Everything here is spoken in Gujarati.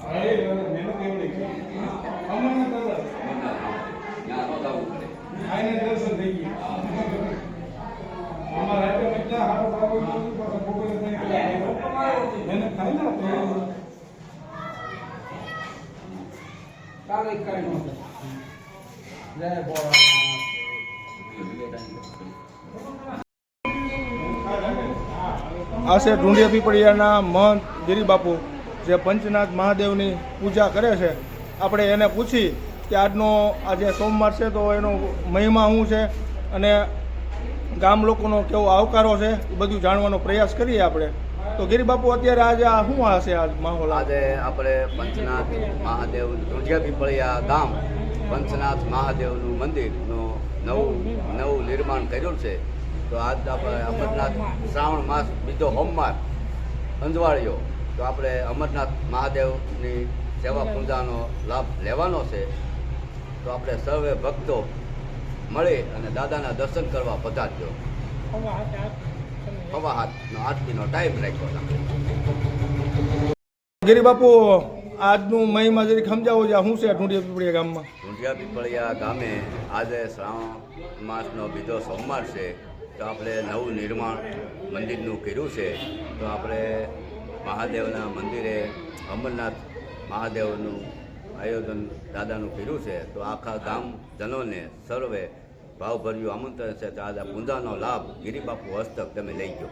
હા, એ મહેનત એવડી છે. અમરનાથ દાદા, ત્યાં ન જવું પડે છે ઢૂંઢિયા પીપળિયાના મહંત ગિરિબાપુ જે પંચનાથ મહાદેવની પૂજા કરે છે, આપણે એને પૂછી કે આજનો, આજે સોમવાર છે તો એનો મહિમા શું છે અને ગામ લોકોનો કેવો આવકારો છે, એ બધું જાણવાનો પ્રયાસ કરીએ આપણે. તો ગિરિબાપુ અત્યારે આજે આ શું હશે આજ માહોલ? આજે આપણે પંચનાથ મહાદેવ દુધિયા પીપળિયા ગામ પંચનાથ મહાદેવનું મંદિરનું નવું નવું નિર્માણ કર્યું છે. તો આજ આપણે અમરનાથ શ્રાવણ માસ બીજો સોમવાર અંજવાળીઓ તો આપણે અમરનાથ મહાદેવની સેવા પૂજાનો લાભ લેવાનો છે. તો આપણે સર્વે ભક્તો મળી અને દાદાના દર્શન કરવા પધારજો. હવા હાથનો આરતીનો ટાઈમ રાખ્યો ગિરિબાપુ આજનું મહિમા જરીક સમજાવો છે શું છે ઢૂંઢિયા પીપળિયા ગામમાં? ઢૂંઢિયા પીપળિયા ગામે આજે શ્રાવણ માસનો બીજો સોમવાર છે. તો આપણે નવું નિર્માણ મંદિરનું કર્યું છે. તો આપણે મહાદેવના મંદિરે અમરનાથ મહાદેવનું આયોજન દાદાનું કર્યું છે. તો આખા ગામજનોને સર્વે ભાવભર્યું આમંત્રણ છે. તો આજે પૂજાનો લાભ ગિરિબાપુ હસ્તક તમે લઈ ગયો.